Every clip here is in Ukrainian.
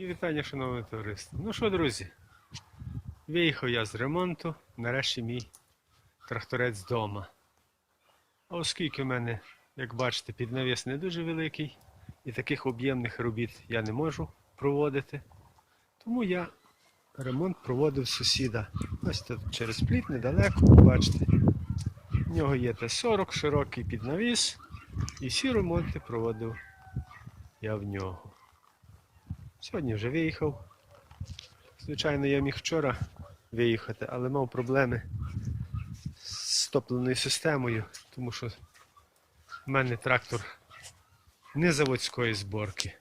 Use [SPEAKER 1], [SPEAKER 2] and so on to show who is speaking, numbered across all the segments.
[SPEAKER 1] І вітання, шановне товариство. Ну що, друзі, виїхав я з ремонту, нарешті мій тракторець вдома. А оскільки в мене, як бачите, піднавіс не дуже великий, і таких об'ємних робіт я не можу проводити, тому я ремонт проводив сусіда. Ось тут через пліт недалеко, бачите. В нього є Т-40, широкий піднавіс, і всі ремонти проводив я в нього. Сьогодні вже виїхав. Звичайно, я міг вчора виїхати, але мав проблеми з топливною системою, тому що в мене трактор не заводської зборки,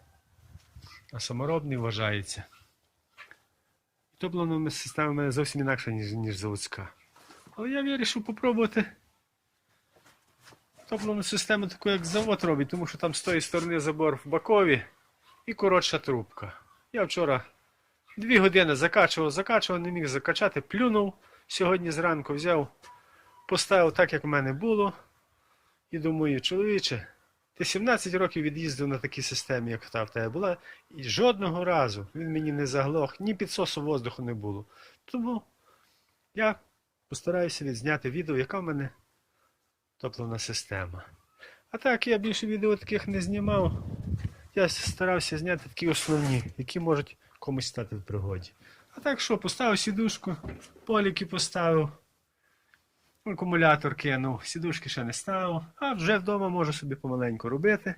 [SPEAKER 1] а саморобний вважається. Топливна система в мене зовсім інакша, ніж, ніж заводська. Але я вирішив попробувати топливну систему таку, як завод робить, тому що там з тої сторони забор в Бакові і коротша трубка. Я вчора дві години закачував, закачував, не міг закачати, плюнув. Сьогодні зранку взяв, поставив так, як в мене було. І думаю, чоловіче, ти 17 років від'їздив на такій системі, як та в тебе була, і жодного разу він мені не заглох, ні підсосу воздуху не було. Тому я постараюся відзняти відео, яка в мене топливна система. А так я більше відео таких не знімав. Я старався зняти такі основні, які можуть комусь стати в пригоді. А так що, поставив сідушку, поліки поставив, акумулятор кинув, сідушки ще не ставив, а вже вдома можу собі помаленьку робити,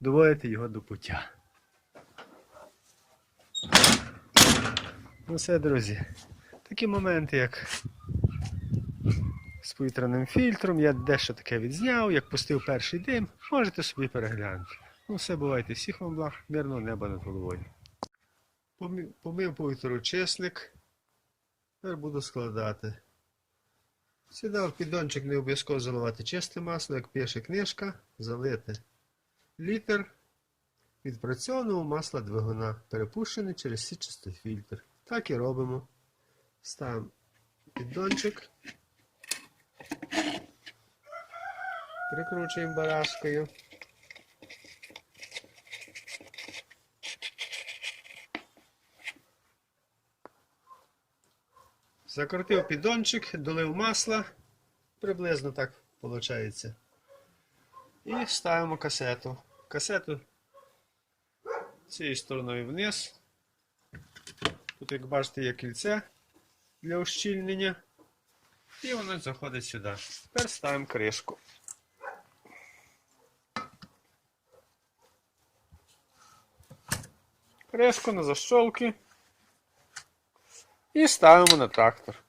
[SPEAKER 1] доводити його до пуття. Ну все, друзі. Такі моменти, як з повітряним фільтром, я дещо таке відзняв, як пустив перший дим, можете собі переглянути. Ну все, бувайте, всіх вам благ, мирного неба над головою. Помив повітрочисник. Тепер буду складати. Сюди в піддончик не обов'язково заливати чисте масло, як пише книжка, залити літр відпрацьованого масла двигуна, перепущений через січастий фільтр. Так і робимо. Ставимо піддончик. Прикручуємо барашкою. Закрутив піддончик, долив масла. Приблизно так виходить. І ставимо касету. Касету цією стороною вниз. Тут, як бачите, є кільце для ущільнення. І воно заходить сюди. Тепер ставимо кришку. Кришку на защолки. І ставимо на трактор.